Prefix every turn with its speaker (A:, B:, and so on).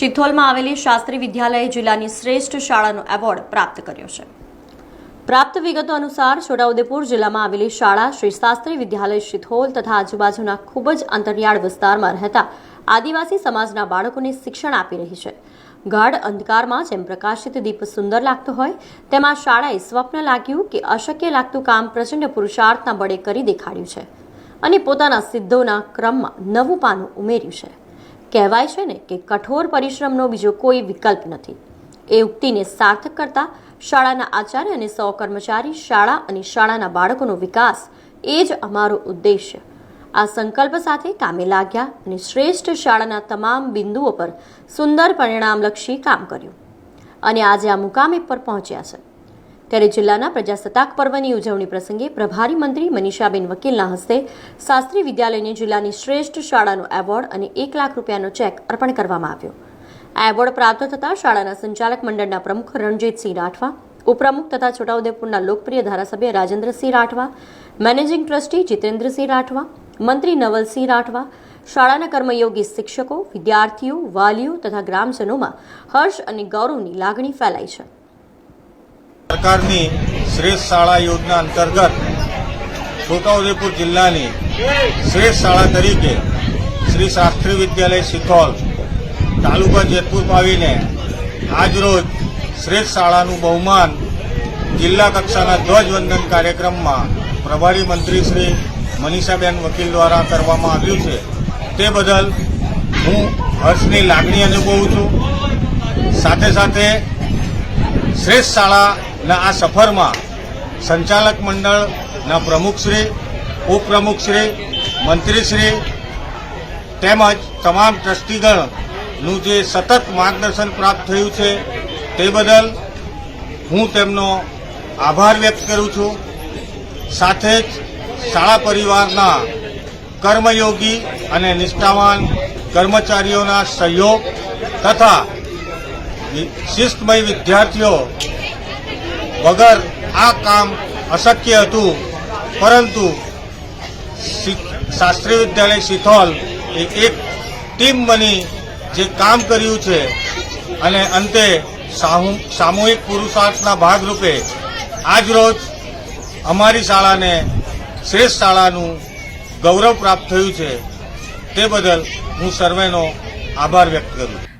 A: શિથોલમાં આવેલી શાસ્ત્રી વિદ્યાલયે જિલ્લાની શ્રેષ્ઠ શાળાનો એવોર્ડ પ્રાપ્ત કર્યો છે. પ્રાપ્ત વિગતો અનુસાર છોટાઉદેપુર જિલ્લામાં આવેલી શાળા શ્રી શાસ્ત્રી વિદ્યાલય શિથોલ તથા આજુબાજુના ખૂબ જ અંતરિયાળ વિસ્તારમાં રહેતા આદિવાસી સમાજના બાળકોને શિક્ષણ આપી રહી છે. ગાઢ અંધકારમાં જેમ પ્રકાશિત દીપ સુંદર લાગતો હોય, તેમાં શાળાએ સ્વપ્ન લાગ્યું કે અશક્ય લાગતું કામ પ્રચંડ પુરુષાર્થના બળે કરી દેખાડ્યું છે અને પોતાના સિદ્ધોના ક્રમમાં નવું પાનું ઉમેર્યું છે. કહેવાય છે ને કે કઠોર પરિશ્રમનો બીજો કોઈ વિકલ્પ નથી. એ ઉક્તિને સાર્થક કરતા શાળાના આચાર્ય અને સૌ કર્મચારી શાળા અને શાળાના બાળકોનો વિકાસ એ જ અમારો ઉદ્દેશ્ય. આ સંકલ્પ સાથે કામે લાગ્યા અને શ્રેષ્ઠ શાળાના તમામ બિંદુઓ પર સુંદર પરિણામલક્ષી કામ કર્યું. અને આજે આ મુકામે પર પહોંચ્યા છે. ત્યારે જિલ્લાના પ્રજાસત્તાક પર્વની ઉજવણી પ્રસંગે પ્રભારી મંત્રી મનીષાબેન વકીલના હસ્તે શાસ્ત્રી વિદ્યાલયને જિલ્લાની શ્રેષ્ઠ શાળાનો એવોર્ડ અને એક લાખ રૂપિયાનો ચેક અર્પણ કરવામાં આવ્યો. આ એવોર્ડ પ્રાપ્ત થતાં શાળાના સંચાલક મંડળના પ્રમુખ રણજીતસિંહ રાઠવા, ઉપપ્રમુખ તથા છોટાઉદેપુરના લોકપ્રિય ધારાસભ્ય રાજેન્દ્રસિંહ રાઠવા, મેનેજિંગ ટ્રસ્ટી જીતેન્દ્રસિંહ રાઠવા, મંત્રી નવલસિંહ રાઠવા, શાળાના કર્મયોગી શિક્ષકો, વિદ્યાર્થીઓ, વાલીઓ તથા ગ્રામજનોમાં હર્ષ અને ગૌરવની લાગણી ફેલાઈ છે.
B: સરકારની શ્રેષ્ઠ શાળા યોજના અંતર્ગત છોટાઉદેપુર જિલ્લાની શ્રેષ્ઠ શાળા તરીકે શ્રી શાસ્ત્રી વિદ્યાલય સિથોલ, તાલુકા જેતપુર પાવીને આજરોજ શ્રેષ્ઠ શાળાનું બહુમાન જિલ્લા કક્ષાના ધ્વજવંદન કાર્યક્રમમાં પ્રભારી મંત્રી શ્રી મનીષાબેન વકીલ દ્વારા કરવામાં આવ્યું છે. તે બદલ હું હર્ષની લાગણી અનુભવું છું. સાથે સાથે શ્રેષ્ઠ શાળાના આ સફરમાં સંચાલક મંડળના પ્રમુખશ્રી, ઉપપ્રમુખશ્રી, મંત્રીશ્રી તેમજ તમામ ટ્રસ્ટીગણનું જે સતત માર્ગદર્શન પ્રાપ્ત થયું છે તે બદલ હું તેમનો આભાર વ્યક્ત કરું છું. સાથે જ શાળા પરિવારના કર્મયોગી અને નિષ્ઠાવાન કર્મચારીઓના સહયોગ તથા શિસ્તમય વિદ્યાર્થીઓ વગર આ કામ અશક્ય હતું. પરંતુ શી- શાસ્ત્રી વિદ્યાલય સિથોલ એ એક ટીમ બની જે કામ કર્યું છે. અને અંતે સામૂ- સામૂહિક પુરુષાર્થના ભાગરૂપે આજરોજ અમારી શાળાને શ્રેષ્ઠ શાળાનું ગૌરવ પ્રાપ્ત થયું છે. તે બદલ હું સર્વેનો આભાર વ્યક્ત કરું